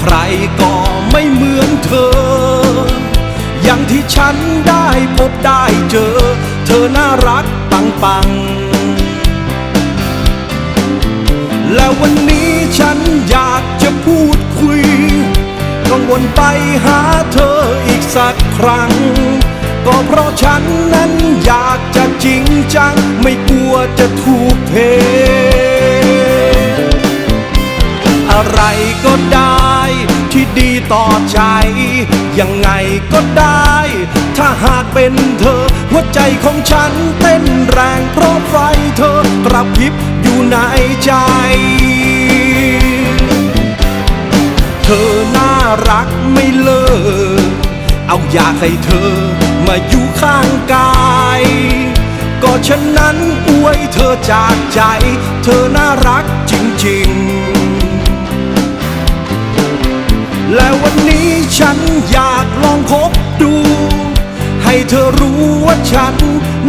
ใครก็ไม่เหมือนเธอ อย่างที่ฉันได้พบได้เจอ เธอน่ารักปังปัง และวันนี้ฉันอยากจะพูดคุยกังวลไปหาเธออีกสักครั้ง ก็เพราะฉันนั้นอยากจะจริงจัง ไม่กลัวจะถูกเท อะไรก็ได้ ที่ดีต่อใจ ยังไงก็ได้ ถ้าหากเป็นเธอ หัวใจของฉันเต้นแรงเพราะไฟเธอกระพริบอยู่ในใจ เธอน่ารักไม่เลิกเอาอยากให้เธอมาอยู่ข้างกายก็ฉันนั้นอวยเธอจากใจ เธอน่ารักจริง และวันนี้ฉันอยากลองคบดู ให้เธอรู้ว่าฉัน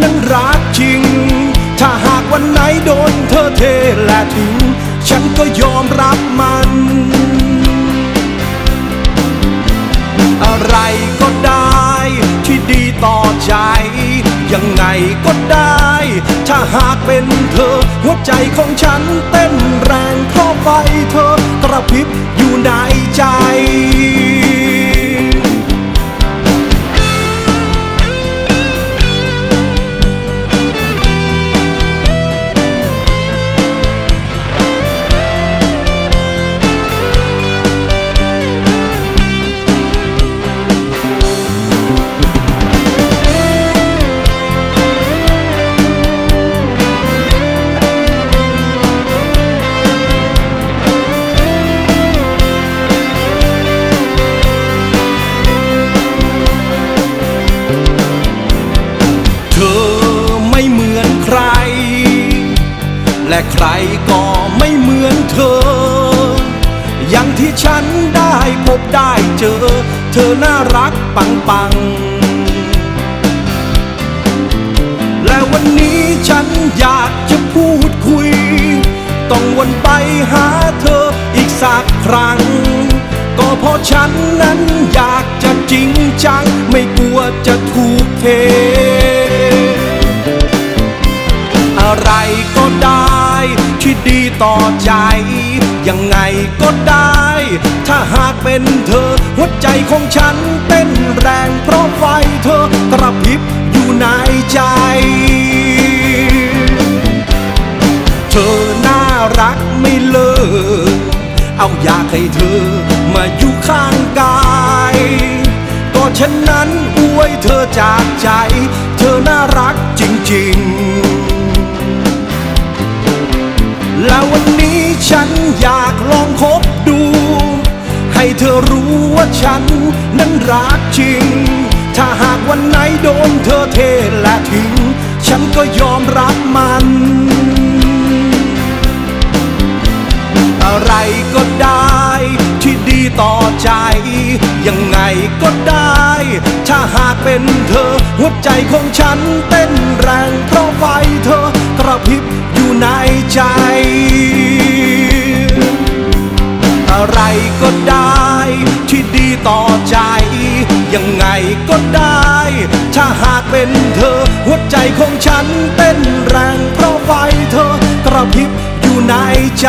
นั้นรักจริง ถ้าหากวันไหนโดนเธอเทและทิ้ง ฉันก็ยอมรับมัน อะไรก็ได้ที่ดีต่อใจ ยังไงก็ได้ ถ้าหากเป็นเธอ หัวใจของฉันเต้นแรงเพราะไฟเธอกระพริบอยู่ใน และใครก็ไม่เหมือนเธอ อย่างที่ฉันได้พบได้เจอ เธอน่ารักปังปัง และวันนี้ฉันอยากจะพูดคุย ต้องวนไปหาเธออีกสักครั้ง ก็เพราะฉันนั้นอยากจะจริงจัง ไม่กลัวจะถูกเท ต่อใจ ยังไงก็ได้ ถ้าหากเป็นเธอ หัวใจของฉันเต้นแรงเพราะไฟเธอกระพริบอยู่ในใจ เธอน่ารักไม่เลิก เอาอยากให้เธอมาอยู่ข้างกาย ก็ฉันนั้นอวยเธอจากใจ เธอน่า ลองคบดู ให้เธอรู้ว่าฉันนั้นรักจริง ถ้าหากวันไหนโดนเธอเทและทิ้ง ฉันก็ยอมรับมัน อะไรก็ได้ที่ดีต่อใจ ยังไงก็ได้ ถ้าหากเป็นเธอหัวใจของฉันเต้นแรง ยังไงก็ได้ ถ้าหากเป็นเธอ หัวใจของฉันเต้นแรงเพราะไฟเธอกระพริบอยู่ในใจ